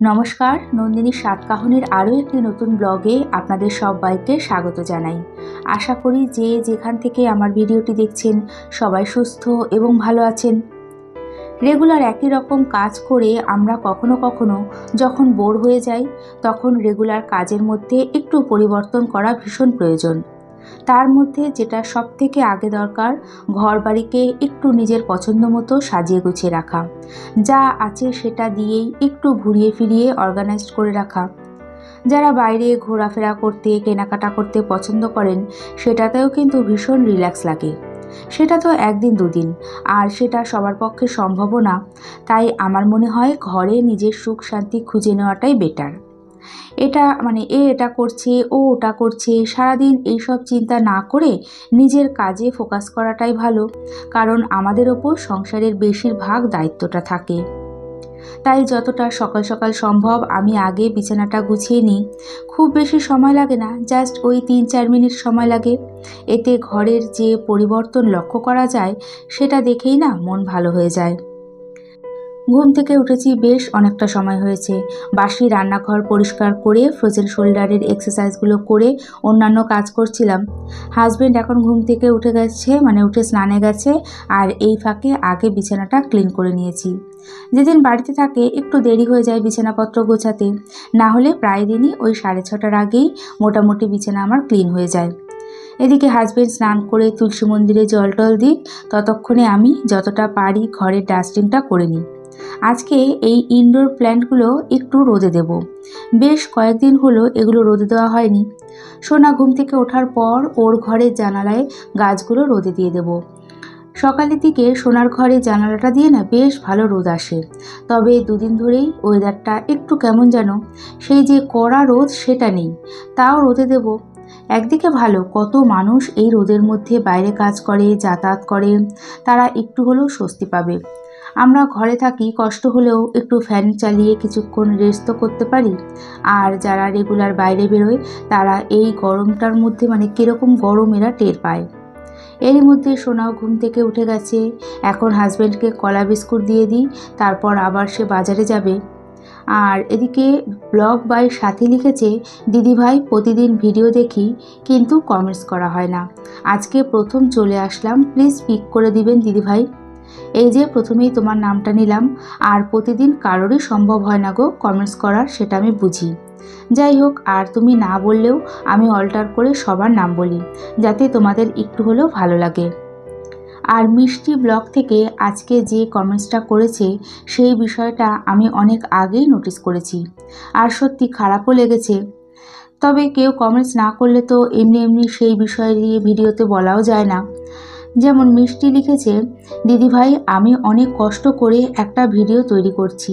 নমস্কার, নন্দিনী সাতকাহনের আরও একটি নতুন ব্লগে আপনাদের সবাইকে স্বাগত জানাই। আশা করি যে যেখান থেকে আমার ভিডিওটি দেখছেন সবাই সুস্থ এবং ভালো আছেন। রেগুলার একই রকম কাজ করে আমরা কখনো কখনো যখন বোর হয়ে যাই, তখন রেগুলার কাজের মধ্যে একটু পরিবর্তন করা ভীষণ প্রয়োজন। তার মধ্যে যেটা সব থেকে আগে দরকার ঘর বাড়িকে একটু নিজের পছন্দ মতো সাজিয়ে গুছিয়ে রাখা। যা আছে সেটা দিয়েই একটু ঘুরিয়ে ফিরিয়ে অর্গানাইজড করে রাখা। যারা বাইরে ঘোরাফেরা করতে, কেনাকাটা করতে পছন্দ করেন, সেটাতেও কিন্তু ভীষণ রিল্যাক্স লাগে। সেটা তো একদিন দুদিন, আর সেটা সবার পক্ষে সম্ভবও না। তাই আমার মনে হয় ঘরে নিজের সুখ শান্তি খুঁজে নেওয়াটাই বেটার এটা মানে এ এটা করছে, ও ওটা করছে, সারাদিন এইসব চিন্তা না করে নিজের কাজে ফোকাস করাটাই ভালো। কারণ আমাদের ওপর সংসারের বেশিরভাগ দায়িত্বটা থাকে। তাই যতটা সকাল সকাল সম্ভব আমি আগে বিছানাটা গুছিয়ে নিই। খুব বেশি সময় লাগে না জাস্ট ওই তিন চার মিনিট সময় লাগে। এতে ঘরের যে পরিবর্তন লক্ষ্য করা যায়, সেটা দেখেই না মন ভালো হয়ে যায়। ঘুম থেকে উঠেছি বেশ অনেকটা সময় হয়েছে। বাসি রান্নাঘর পরিষ্কার করে, ফ্রোজেন শোল্ডারের এক্সারসাইজগুলো করে অন্যান্য কাজ করছিলাম। হাজব্যান্ড এখন ঘুম থেকে উঠে গেছে মানে উঠে স্নানে গেছে, আর এই ফাঁকে আগে বিছানাটা ক্লিন করে নিয়েছি। যেদিন বাড়িতে থাকে, একটু দেরি হয়ে যায় বিছানাপত্র গোছাতে। না হলে প্রায় দিনই ওই সাড়ে ছটার আগেই মোটামুটি বিছানা আমার ক্লিন হয়ে যায়। এদিকে হাজব্যান্ড স্নান করে তুলসী মন্দিরে জল টল দিক, ততক্ষণে আমি যতটা পারি ঘরের ডাস্টিংটা করে নিই। আজকে এই ইনডোর প্ল্যান্টগুলো একটু রোদে দেব। বেশ কয়েকদিন হলো এগুলো রোদে দেওয়া হয়নি। সোনা ঘুম থেকে ওঠার পর ওর ঘরের জানালায় গাছগুলো রোদে দিয়ে দেব। সকালের দিকে সোনার ঘরে জানালাটা দিয়ে না বেশ ভালো রোদ আসে। তবে দুদিন ধরেই ওয়েদারটা একটু কেমন যেন, সেই যে কড়া রোদ সেটা নেই। তাও রোদে দেব। একদিকে ভালো, কত মানুষ এই রোদের মধ্যে বাইরে কাজ করে, যাতায়াত করে, তারা একটু হলেও স্বস্তি পাবে। আমরা ঘরে থাকি, কষ্ট হলেও একটু ফ্যান চালিয়ে কিছুক্ষণ রেস্ট তো করতে পারি। আর যারা রেগুলার বাইরে বেরোয়, তারা এই গরমটার মধ্যে মানে কীরকম গরম এরা টের পায়। এরই মধ্যে সোনাও ঘুম থেকে উঠে গেছে। এখন হাজব্যান্ডকে কলা বিস্কুট দিয়ে দিই, তারপর আবার সে বাজারে যাবে। আর এদিকে ব্লগ বাই সাথী লিখেছে দিদিভাই প্রতিদিন ভিডিও দেখি, কিন্তু কমেন্টস করা হয় না। আজকে প্রথম চলে আসলাম প্লিজ পিক করে দিবেন দিদিভাই এই যে প্রথমেই তোমার নামটা নিলাম, আর প্রতিদিন কারোরই সম্ভব হয় না গো কমেন্টস করার, সেটা আমি বুঝি। যাই হোক, আর তুমি না বললেও আমি অল্টার করে সবার নাম বলি, যাতে তোমাদের একটু হলেও ভালো লাগে। আর মিষ্টি ব্লগ থেকে আজকে যে কমেন্টসটা করেছে, সেই বিষয়টা আমি অনেক আগেই নোটিস করেছি। আর সত্যি খারাপও লেগেছে। তবে কেউ কমেন্টস না করলে তো এমনি এমনি সেই বিষয় নিয়ে ভিডিওতে বলাও যায় না। যেমন মিষ্টি লিখেছে, দিদিভাই, আমি অনেক কষ্ট করে একটা ভিডিও তৈরি করছি,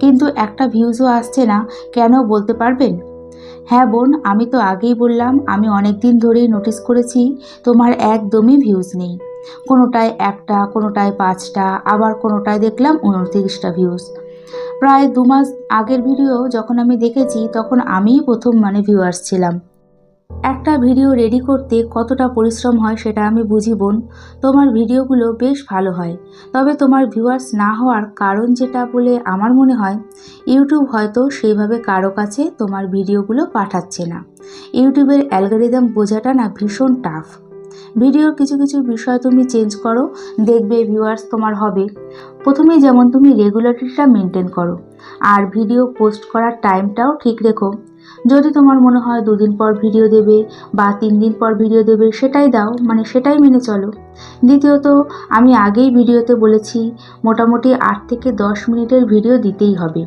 কিন্তু একটা ভিউজও আসছে না, কেন বলতে পারবেন? হ্যাঁ বোন, আমি তো আগেই বললাম, আমি অনেক দিন ধরেই নোটিস করেছি, তোমার একদমই ভিউজ নেই। কোনোটায় একটা, কোনোটায় পাঁচটা, আবার কোনোটায় দেখলাম উনত্রিশটা ভিউজ। প্রায় দু মাস আগের ভিডিও যখন আমি দেখেছি, তখন আমিই প্রথম মানে ভিউয়ার্স ছিলাম। একটা ভিডিও রেডি করতে কতটা পরিশ্রম হয় সেটা আমি বুঝি বোন। তোমার ভিডিওগুলো বেশ ভালো হয়। তবে তোমার ভিউয়ার্স না হওয়ার কারণ যেটা বলে আমার মনে হয় ইউটিউব হয়তো সেইভাবে কারও কাছে তোমার ভিডিওগুলো পাঠাচ্ছে না। ইউটিউবের অ্যালগোরিদম বোঝাটা না ভীষণ টাফ ভিডিওর কিছু কিছু বিষয় তুমি চেঞ্জ করো, দেখবে ভিউয়ার্স তোমার হবে। প্রথমেই যেমন তুমি রেগুলারিটিটা মেনটেন করো। আর ভিডিও পোস্ট করার টাইমটাও ঠিক রেখো। যদি তোমার মনে হয় দুদিন পর ভিডিও দেবে বা তিন দিন পর ভিডিও দেবে, সেটাই দাও মানে সেটাই মেনে চলো। দ্বিতীয়ত, আমি আগেই ভিডিওতে বলেছি, মোটামুটি আট থেকে দশ মিনিটের ভিডিও দিতেই হবে।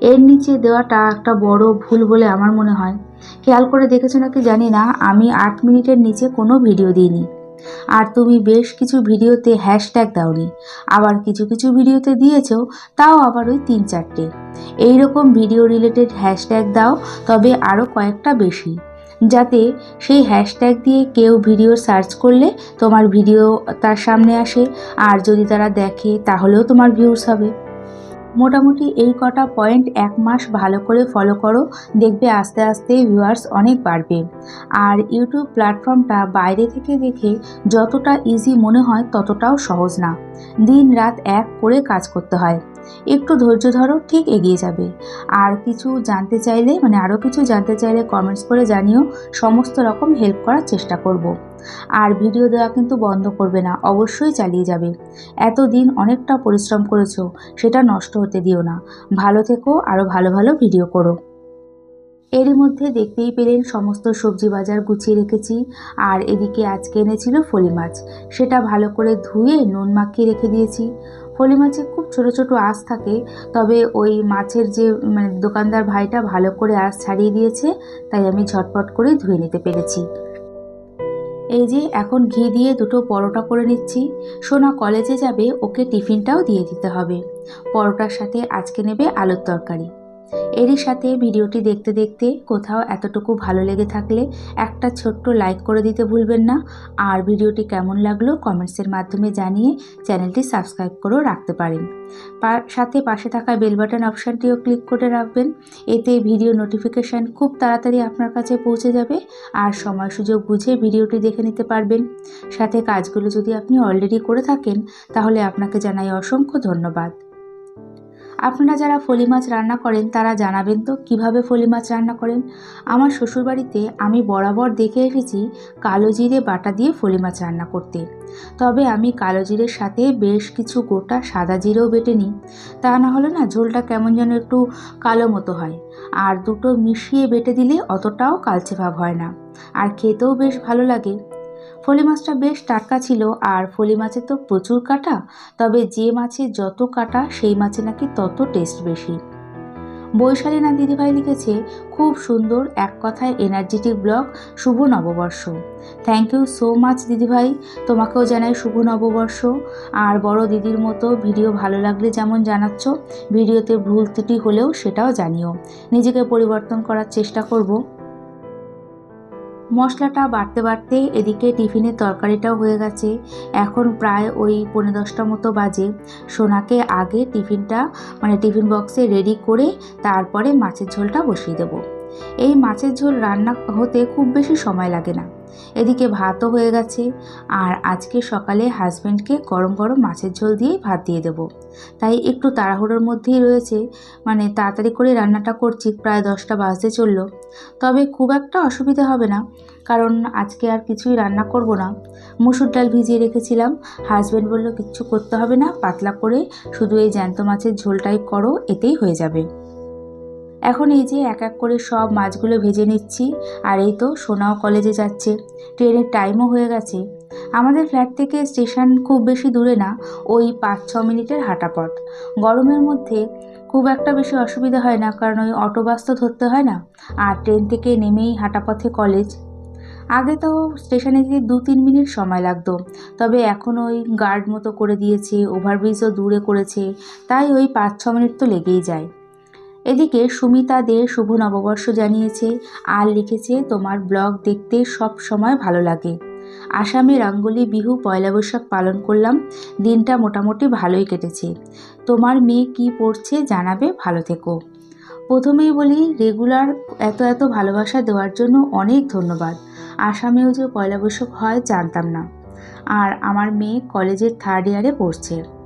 এর নিচে দেওয়াটা একটা বড় ভুল বলে আমার মনে হয়। খেয়াল করে দেখেছ নাকি জানি না, আমি আট মিনিটের নিচে কোনো ভিডিও দিইনি। আর তুমি বেশ কিছু ভিডিওতে হ্যাশট্যাগ দাওনি। আবার কিছু কিছু ভিডিওতে দিয়েছ, তাও আবার ওই তিন চারটে। এই রকম ভিডিও রিলেটেড হ্যাশট্যাগ দাও, তবে আরও কয়েকটা বেশি। যাতে সেই হ্যাশট্যাগ দিয়ে কেউ ভিডিও সার্চ করলে তোমার ভিডিও তার সামনে আসে, আর যদি তারা দেখে, তাহলেও তোমার ভিউস হবে। মোটামুটি এই কটা পয়েন্ট এক মাস ভালো করে ফলো করো, দেখবে আস্তে আস্তে ভিউয়ার্স অনেক বাড়বে। আর ইউটিউব প্ল্যাটফর্মটা বাইরে থেকে দেখে যতটা ইজি মনে হয় ততটাও সহজ না। দিন রাত এক করে কাজ করতে হয়। একটু ধৈর্য ধরো, ঠিক এগিয়ে যাবে। আর কিছু জানতে চাইলে মানে আরও কিছু জানতে চাইলে কমেন্টস করে জানিও, সমস্ত রকম হেল্প করার চেষ্টা করব। আর ভিডিও দেওয়া কিন্তু বন্ধ করবে না, অবশ্যই চালিয়ে যাবে। এতদিন অনেকটা পরিশ্রম করেছ, সেটা নষ্ট হতে দিও না। ভালো থেকো আরও ভালো ভালো ভিডিও করো। এরই মধ্যে দেখতেই পেলেন সমস্ত সবজি বাজার গুছিয়ে রেখেছি, আর এদিকে আজকে এনেছিল ফলি মাছ। সেটা ভালো করে ধুয়ে নুন মাখিয়ে রেখে দিয়েছি। ফলি মাছে খুব ছোট ছোট আঁশ থাকে, তবে ওই মাছের যে মানে দোকানদার ভাইটা ভালো করে আঁশ ছাড়িয়ে দিয়েছে, তাই আমি ঝটপট করে ধুয়ে নিতে পেরেছি। এই যে, এখন ঘি দিয়ে দুটো পরোটা করে নিচ্ছি। সোনা কলেজে যাবে, ওকে টিফিনটাও দিয়ে দিতে হবে। পরোটার সাথে আজকে নেবে আলুর তরকারি। এরই সাথে ভিডিওটি দেখতে দেখতে কোথাও এতটুকু ভালো লেগে থাকলে একটা ছোট্ট লাইক করে দিতে ভুলবেন না। আর ভিডিওটি কেমন লাগল কমেন্টসের মাধ্যমে জানিয়ে চ্যানেলটি সাবস্ক্রাইব করেও রাখতে পারেন। সাথে পাশে থাকা বেল বাটন অপশানটিও ক্লিক করে রাখবেন। এতে ভিডিও নোটিফিকেশান খুব তাড়াতাড়ি আপনার কাছে পৌঁছে যাবে আর সময় সুযোগ বুঝে ভিডিওটি দেখে নিতে পারবেন। সাথে কাজগুলো যদি আপনি অলরেডি করে থাকেন তাহলে আপনাকে জানাই অসংখ্য ধন্যবাদ। আপনারা যারা ফলি মাছ রান্না করেন, তারা জানাবেন তো কীভাবে ফলি মাছ রান্না করেন? আমার শ্বশুরবাড়িতে আমি বরাবর দেখে এসেছি কালো জিরে বাটা দিয়ে ফলি মাছ রান্না করতে। তবে আমি কালো জিরের সাথে বেশ কিছু গোটা সাদা জিরেও বেটে নিই। তা না হলে না ঝোলটা কেমন যেন একটু কালো মতো হয়। আর দুটো মিশিয়ে বেটে দিলে অতটাও কালচে ভাব হয় না। আর খেতেও বেশ ভালো লাগে। ফলি মাছটা বেশ টাটকা ছিল আর ফলি মাছে তো প্রচুর কাটা, তবে যে মাছে যত কাটা সেই মাছে নাকি তত টেস্ট বেশি। বৈশালী না দিদিভাই লিখেছে, খুব সুন্দর, এক কথায় এনার্জেটিক ব্লগ শুভ নববর্ষ। থ্যাংক ইউ সো মাচ দিদিভাই, তোমাকেও জানাই শুভ নববর্ষ। আর বড় দিদির মতো ভিডিও ভালো লাগলে যেমন জানাচ্ছ, ভিডিওতে ভুল ত্রুটি হলেও সেটাও জানিও। নিজেকে পরিবর্তন করার চেষ্টা করব। মশলাটা বাড়তে বাড়তে এদিকে টিফিনের তরকারিটাও হয়ে গেছে। এখন প্রায় ওই পনেরো দশটা মতো বাজে। সোনাকে আগে টিফিনটা মানে টিফিন বক্সে রেডি করে তারপরে মাছের ঝোলটা বসিয়ে দেবো। এই মাছের ঝোল রান্না হতে খুব বেশি সময় লাগে না। এদিকে ভাতও হয়ে গেছে। আর আজকে সকালে হাজব্যান্ডকে গরম গরম মাছের ঝোল দিয়েই ভাত দিয়ে দেব। তাই একটু তাড়াহুড়োর মধ্যেই রয়েছে। মানে তাড়াতাড়ি করে রান্নাটা করছি, প্রায় দশটা বাজতে চলল। তবে খুব একটা অসুবিধা হবে না, কারণ আজকে আর কিছুই রান্না করব না। মুসুর ডাল ভিজিয়ে রেখেছিলাম। হাজব্যান্ড বলল, কিচ্ছু করতে হবে না, পাতলা করে শুধু এই জ্যান্ত মাছের ঝোলটাই করো, এতেই হয়ে যাবে। এখন এই যে এক এক করে সব মাছগুলো ভেজে নিচ্ছি, আর এই তো সোনাও কলেজে যাচ্ছে। ট্রেনের টাইমও হয়ে গেছে। আমাদের ফ্ল্যাট থেকে স্টেশন খুব বেশি দূরে না, ওই পাঁচ ছ মিনিটের হাঁটা পথ। গরমের মধ্যে খুব একটা বেশি অসুবিধা হয় না, কারণ ওই অটো বাস তো ধরতে হয় না, আর ট্রেন থেকে নেমেই হাঁটা পথে কলেজ আগে তো স্টেশনে যেতে দু তিন মিনিট সময় লাগতো, তবে এখন ওই গার্ড মতো করে দিয়েছে ওভারব্রিজও দূরে করেছে, তাই ওই পাঁচ ছ মিনিট তো লেগেই যায়। এদিকে সুমিতা দে শুভ নববর্ষ জানিয়েছে আর লিখেছে, তোমার ব্লগ দেখতে সব সময় ভালো লাগে। আসামে রাঙ্গুলি বিহু পয়লা বৈশাখ পালন করলাম। দিনটা মোটামুটি ভালোই কেটেছে। তোমার মেয়ে কি পড়ছে জানাবে, ভালো থেকো। প্রথমেই বলি, রেগুলার এত এত ভালোবাসা দেওয়ার জন্য অনেক ধন্যবাদ। আসামেও যে পয়লা বৈশাখ হয় জানতাম না। আর আমার মেয়ে কলেজের থার্ড ইয়ারে পড়ছে।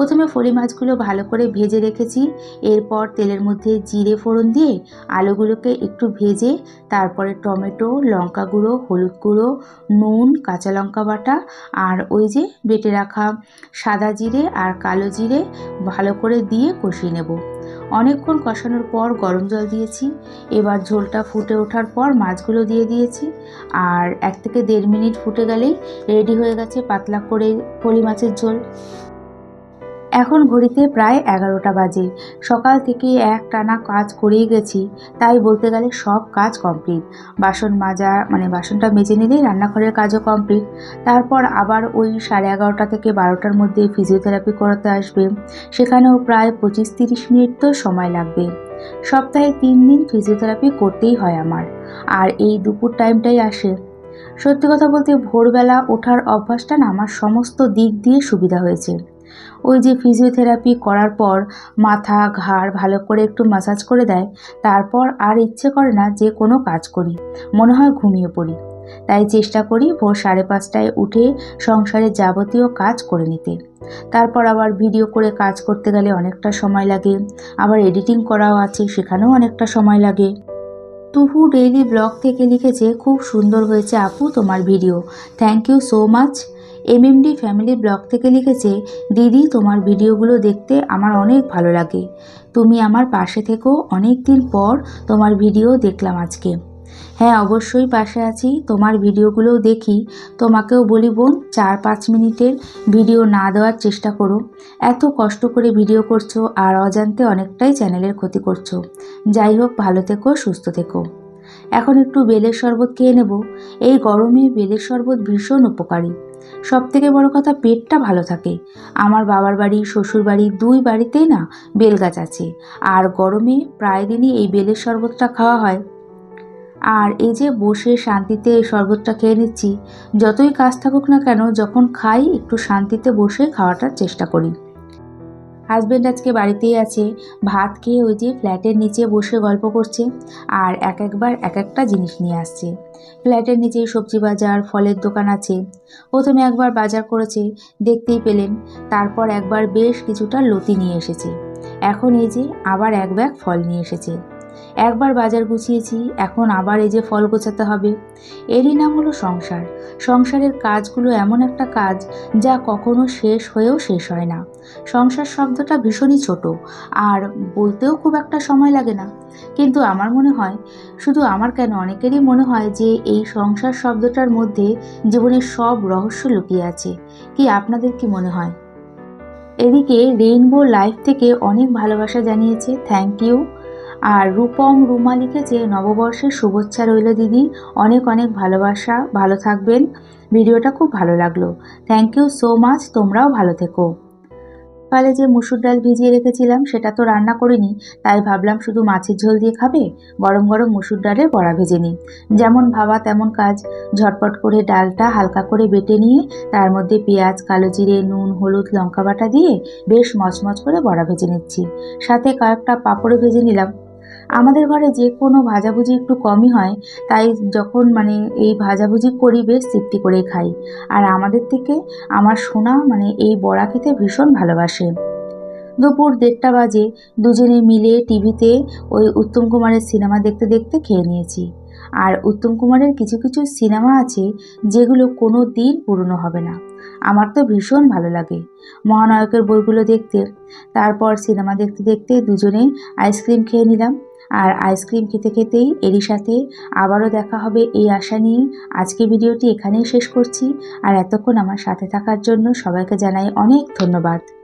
প্রথমে ফলি মাছগুলো ভালো করে ভেজে রেখেছি। এরপর তেলের মধ্যে জিরে ফোড়ন দিয়ে আলুগুলোকে একটু ভেজে, তারপরে টমেটো, লঙ্কা গুঁড়ো, হলুদ গুঁড়ো, নুন, কাঁচা লঙ্কা বাটা আর ওই যে বেটে রাখা সাদা জিরে আর কালো জিরে ভালো করে দিয়ে কষিয়ে নেব। অনেকক্ষণ কষানোর পর গরম জল দিয়েছি। এবার ঝোলটা ফুটে ওঠার পর মাছগুলো দিয়ে দিয়েছি। আর এক থেকে দেড় মিনিট ফুটে গেলেই রেডি হয়ে গেছে পাতলা করে ফলি মাছের ঝোল। এখন ঘড়িতে প্রায় এগারোটা বাজে। সকাল থেকে এক টানা কাজ করেই গেছি, তাই বলতে গেলে সব কাজ কমপ্লিট। বাসন মাজা মানে বাসনটা মেজে নিলেই রান্নাঘরের কাজও কমপ্লিট। তারপর আবার ওই সাড়ে এগারোটা থেকে বারোটার মধ্যে ফিজিওথেরাপি করাতে আসবে। সেখানেও প্রায় পঁচিশ তিরিশ মিনিট তো সময় লাগবে। সপ্তাহে তিন দিন ফিজিওথেরাপি করতেই হয় আমার। আর এই দুপুর টাইমটাই আসে। সত্যি কথা বলতে ভোরবেলা ওঠার অভ্যাসটা না, আমার সমস্ত দিক দিয়ে সুবিধা হয়েছে। ওই যে ফিজিওথেরাপি করার পর মাথা, ঘাড় ভালো করে একটু ম্যাসাজ করে দেয়, তারপর আর ইচ্ছে করে না যে কোনো কাজ করি। মনে হয় ঘুমিয়ে পড়ি। তাই চেষ্টা করি ভোর সাড়ে পাঁচটায় উঠে সংসারের যাবতীয় কাজ করে নিতে। তারপর আবার ভিডিও করে কাজ করতে গেলে অনেকটা সময় লাগে। আবার এডিটিং করাও আছে, সেখানেও অনেকটা সময় লাগে। তুহু ডেইলি ব্লগ থেকে লিখেছে, খুব সুন্দর হয়েছে আপু তোমার video thank you so much MMD family blog থেকে লিখেছে, দিদি, তোমার ভিডিওগুলো দেখতে আমার অনেক ভালো লাগে। তুমি আমার পাশে থেকেও অনেক দিন পর তোমার ভিডিও দেখলাম আজকে। হ্যাঁ অবশ্যই পাশে আছি, তোমার ভিডিওগুলোও দেখি। তোমাকেও বলি বোন, চার পাঁচ মিনিটের ভিডিও না দেওয়ার চেষ্টা করো। এত কষ্ট করে ভিডিও করছ আর অজান্তে অনেকটাই চ্যানেলের ক্ষতি করছ। যাই হোক, ভালো থেকো, সুস্থ থেকো। এখন একটু বেলের শরবত খেয়ে নেব। এই গরমে বেলের শরবত ভীষণ উপকারী। সব থেকে বড় কথা পেটটা ভালো থাকে। আমার বাবার বাড়ি, শ্বশুর বাড়ি দুই বাড়িতেই না বেল গাছ আছে। আর গরমে প্রায় দিনই এই বেলের শরবতটা খাওয়া হয়। আর এই যে বসে শান্তিতে এই শরবতটা খেয়ে নিচ্ছি, যতই কাজ থাকুক না কেন, যখন খাই একটু শান্তিতে বসে খাওয়াটার চেষ্টা করি। হাজব্যান্ড আজকে বাড়িতেই আছে। ভাত খেয়ে ওই যে ফ্ল্যাটের নিচে বসে গল্প করছে আর এক একবার এক একটা জিনিস নিয়ে আসছে। ফ্ল্যাটের নিচে সবজি বাজার, ফলের দোকান আছে। প্রথমে একবার বাজার করেছে, দেখতেই পেলেন তারপর একবার বেশ কিছুটা লতি নিয়ে এসেছে। এখন এই যে আবার এক ব্যাগ ফল নিয়ে এসেছে। একবার বাজার গুছিয়েছি, এখন আবার এই যে ফল গোছাতে হবে। এরই নাম হলো সংসার। সংসারের কাজগুলো এমন একটা কাজ যা কখনো শেষ হয়েও শেষ হয় না। সংসার শব্দটা ভীষণই ছোট, আর বলতেও খুব একটা সময় লাগে না। কিন্তু আমার মনে হয়, শুধু আমার কেন, অনেকেরই মনে হয় যে এই সংসার শব্দটার মধ্যে জীবনের সব রহস্য লুকিয়ে আছে। কি আপনাদের কি মনে হয়? এদিকে রেইনবো লাইফ থেকে অনেক ভালোবাসা জানিয়েছে, থ্যাংক ইউ। আর রূপম রুমা লিখেছে নববর্ষের শুভেচ্ছা রইল দিদি, অনেক অনেক ভালোবাসা, ভালো থাকবেন। ভিডিওটা খুব ভালো লাগল। থ্যাংক ইউ সো মাচ তোমরাও ভালো থেকো। সকালে যে মুসুর ডাল ভিজিয়ে রেখেছিলাম, সেটা তো রান্না করিনি, তাই ভাবলাম শুধু মাছের ঝোল দিয়ে খাবে, গরম গরম মুসুর ডালের বড়া ভেজে নিই। যেমন ভাবা তেমন কাজ। ঝটপট করে ডালটা হালকা করে বেটে নিয়ে, তার মধ্যে পেঁয়াজ, কালো জিরে, নুন, হলুদ, লঙ্কা বাটা দিয়ে বেশ মচমচ করে বড়া ভেজে নিচ্ছি। সাথে কয়েকটা পাঁপড়ে ভেজে নিলাম। আমাদের ঘরে যে কোনো ভাজাভুজি একটু কমই হয়, তাই যখন মানে এই ভাজাভুজি করি বেশ তৃপ্তি করে খাই। আর আমাদের থেকে আমার সোনা মানে এই বড়া খেতে ভীষণ ভালোবাসে। দুপুর দেড়টা বাজে, দুজনে মিলে টিভিতে ওই উত্তম কুমারের সিনেমা দেখতে দেখতে খেয়ে নিয়েছি। আর উত্তম কুমারের কিছু কিছু সিনেমা আছে, যেগুলো কোনো দিন পুরনো হবে না। আমার তো ভীষণ ভালো লাগে। মহানায়কের বইগুলো দেখতে, তারপর সিনেমা দেখতে দেখতে দুজনে আইসক্রিম খেয়ে নিলাম। আর আইসক্রিম খেতে খেতেই এরই সাথে আবারও দেখা হবে এই আশা নিয়ে আজকে ভিডিওটি এখানেই শেষ করছি। আর এতক্ষণ আমার সাথে থাকার জন্য সবাইকে জানাই অনেক ধন্যবাদ।